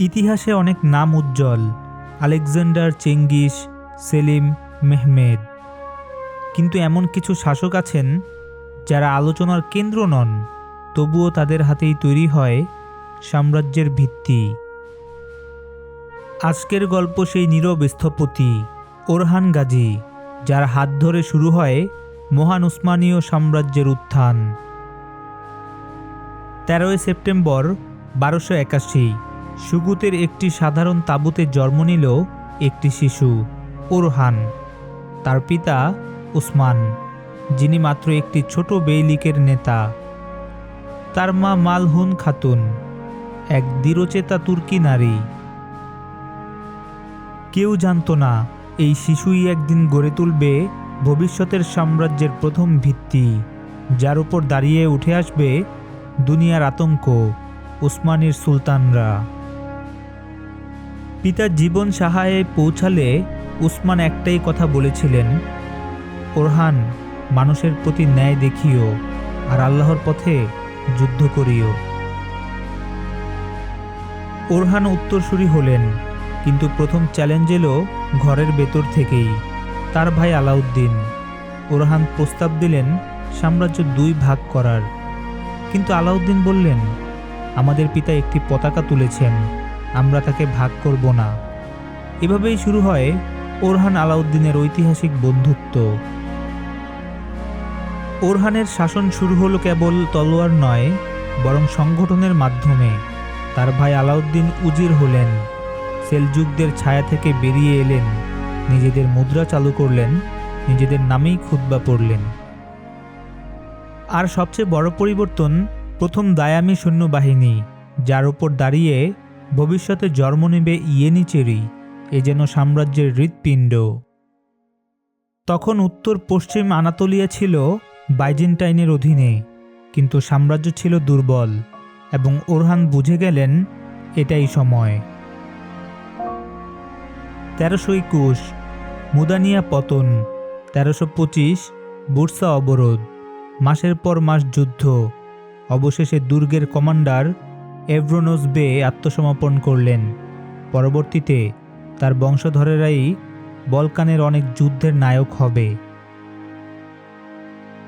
ইতিহাসে অনেক নাম উজ্জ্বল, আলেকজান্ডার চেঙ্গিস, সেলিম, মেহমেদ। কিন্তু এমন কিছু শাসক আছেন যারা আলোচনার কেন্দ্র নন, তবুও তাদের হাতেই তৈরি হয় সাম্রাজ্যের ভিত্তি। আজকের গল্প সেই নীরব স্থপতি, ওরহান গাজী, যার হাত ধরে শুরু হয় মহান উসমানীয় সাম্রাজ্যের উত্থান। তেরোই সেপ্টেম্বর বারোশো একাশি। সুগুতের একটি সাধারণ তাঁবুতে জন্ম নিল একটি শিশু, ওরহান। তার পিতা উসমান যিনি মাত্র একটি ছোট বেইলিকের নেতা। তার মা মালহুন খাতুন, এক দৃঢ়চেতা তুর্কি নারী। কেউ জানতো না, এই শিশুই একদিন গড়ে তুলবে ভবিষ্যতের সাম্রাজ্যের প্রথম ভিত্তি। যার উপর দাঁড়িয়ে উঠে আসবে দুনিয়ার আতঙ্ক উসমানীর সুলতানরা। পিতার জীবন সাহায্যে পৌঁছালে উসমান একটাই কথা বলেছিলেন ওরহান মানুষের প্রতি ন্যায় দেখিও আর আল্লাহর পথে যুদ্ধ করিও। ওরহান উত্তরসূরি হলেন, কিন্তু প্রথম চ্যালেঞ্জ এলো ঘরের ভেতর থেকেই। তার ভাই আলাউদ্দিন ওরহান প্রস্তাব দিলেন সাম্রাজ্য দুই ভাগ করার। কিন্তু আলাউদ্দিন বললেন, আমাদের পিতা একটি পতাকা তুলেছেন। আমরা তাকে ভাগ করব না। এভাবেই শুরু হয় ওরহান আলাউদ্দিনের ঐতিহাসিক বন্ধুত্ব। ওরহানের শাসন শুরু হলো কেবল তলোয়ার নয়, বরং সংগঠনের মাধ্যমে। তার ভাই আলাউদ্দিন উজির হলেন সেলজুকদের ছায়া থেকে বেরিয়ে এলেন, নিজেদের মুদ্রা চালু করলেন, নিজেদের নামেই খুতবা পড়লেন। আর সবচেয়ে বড় পরিবর্তন প্রথম দায়ামি সৈন্যবাহিনী, যার ওপর দাঁড়িয়ে ভবিষ্যতে জন্ম নেবে ইয়েনিচেরি, এ যেন সাম্রাজ্যের হৃৎপিণ্ড। তখন উত্তর পশ্চিম আনাতোলিয়া ছিল বাইজেন্টাইনের অধীনে, কিন্তু সাম্রাজ্য ছিল দুর্বল এবং ওরহান বুঝে গেলেন এটাই সময়। তেরোশো একুশ, মুদানিয়া পতন, তেরোশো পঁচিশ, বুরসা অবরোধ, মাসের পর মাস যুদ্ধ, অবশেষে দুর্গের কমান্ডার এভ্রোনোস বে আত্মসমর্পণ করলেন। পরবর্তীতে তার বংশধরেরাই বলকানের অনেক যুদ্ধের নায়ক হবে।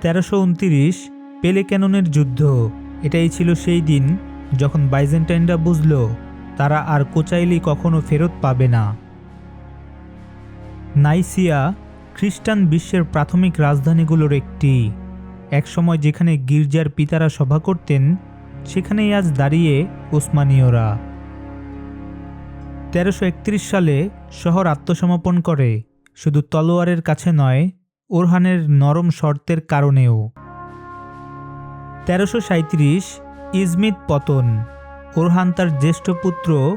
তেরোশো উনতিরিশ পেলেক্যাননের যুদ্ধ, এটাই ছিল সেই দিন যখন বাইজেন্টাইনরা বুঝল তারা আর কোচাইলি কখনো ফেরত পাবে না। নাইসিয়া খ্রিস্টান বিশ্বের প্রাথমিক রাজধানীগুলোর একটি, একসময় যেখানে গির্জার পিতারা সভা করতেন সেখানেই আজ দাঁড়িয়ে ওসমানীয়রা। তেরোশো একত্রিশ সালে শহর আত্মসমর্পণ করে, শুধু তলোয়ারের কাছে নয়, ওরহানের নরম শর্তের কারণেও। তেরোশো সাঁত্রিশ ইজমিত পতন, ওরহান তার জ্যেষ্ঠ পুত্র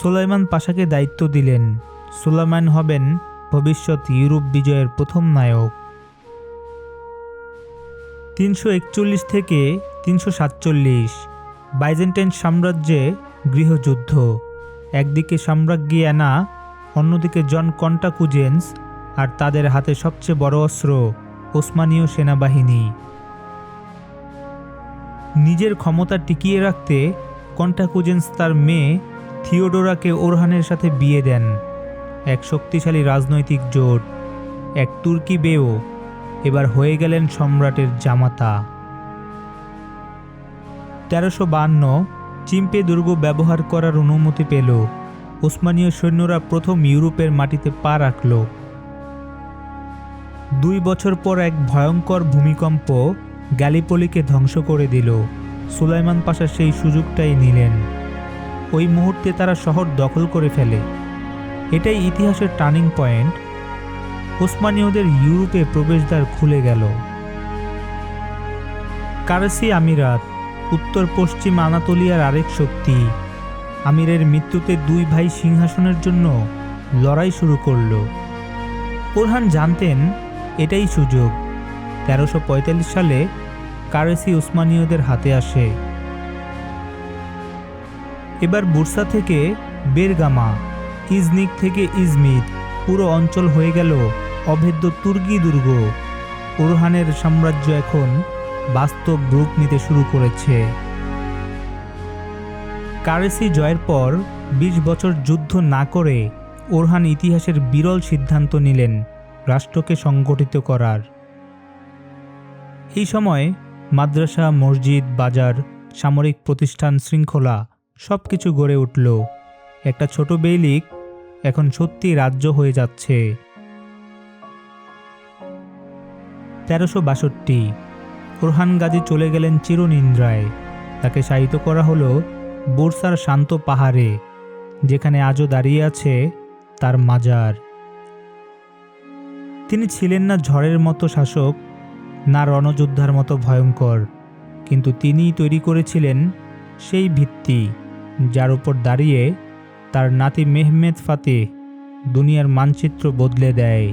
সুলাইমান পাশাকে দায়িত্ব দিলেন। সুলাইমান হবেন ভবিষ্যৎ ইউরোপ বিজয়ের প্রথম নায়ক। তিনশো একচল্লিশ থেকে তিনশো সাতচল্লিশ। বাইজেন্টাইন সাম্রাজ্যে গৃহযুদ্ধ। একদিকে সাম্রাজ্ঞী অ্যানা অন্যদিকে জন কন্টাকুজেন্স আর তাদের হাতে সবচেয়ে বড় অস্ত্র ওসমানীয় সেনাবাহিনী। নিজের ক্ষমতা টিকিয়ে রাখতে কন্টাকুজেন্স তার মেয়ে থিওডোরাকে ওরহানের সাথে বিয়ে দেন। এক শক্তিশালী রাজনৈতিক জোট, এক তুর্কি বেও, এবার হয়ে গেলেন সম্রাটের জামাতা। তেরোশো বান্ন চিম্পে দুর্গ ব্যবহার করার অনুমতি পেল। ওসমানীয় সৈন্যরা প্রথম ইউরোপের মাটিতে পা রাখল। দুই বছর পর এক ভয়ঙ্কর ভূমিকম্প গ্যালিপলিকে ধ্বংস করে দিল। সুলাইমান পাশা সেই সুযোগটাই নিলেন। ওই মুহূর্তে তারা শহর দখল করে ফেলে। এটাই ইতিহাসের টার্নিং পয়েন্ট। ওসমানীয়দের ইউরোপে প্রবেশদ্বার খুলে গেল। কারাসি আমিরাত উত্তর পশ্চিম আনাতোলিয়ার আরেক শক্তি। আমিরের মৃত্যুতে দুই ভাই সিংহাসনের জন্য লড়াই শুরু করল। ওরহান জানতেন এটাই সুযোগ। তেরোশো সালে কারেসি উসমানীয়দের হাতে আসে। এবার বুরসা থেকে বেরগামা ইজনিক থেকে ইজমিত পুরো অঞ্চল হয়ে গেল অভেদ্য তুর্কি দুর্গ। ওরহানের সাম্রাজ্য এখন বাস্তব রূপ নিতে শুরু করেছে। কারেসি জয়ের পর বিশ বছর যুদ্ধ না করে ওরহান ইতিহাসের বিরল সিদ্ধান্ত নিলেন রাষ্ট্রকে সংগঠিত করার। এই সময় মাদ্রাসা, মসজিদ, বাজার, সামরিক প্রতিষ্ঠান, শৃঙ্খলা সব কিছু গড়ে উঠল। একটা ছোট বেইলিক এখন সত্যি রাজ্য হয়ে যাচ্ছে। তেরোশো বাষট্টি ওরহান গাজী চলে গেলেন চিরনিন্দ্রায় তাকে শায়িত করা হলো বুরসার শান্ত পাহাড়ে, যেখানে আজও দাঁড়িয়ে আছে তার মাজার। তিনি ছিলেন না ঝড়ের মতো শাসক, না রণযোদ্ধার মতো ভয়ঙ্কর, কিন্তু তিনিই তৈরি করেছিলেন সেই ভিত্তি, যার উপর দাঁড়িয়ে তার নাতি মেহমেদ ফাতে দুনিয়ার মানচিত্র বদলে দেয়।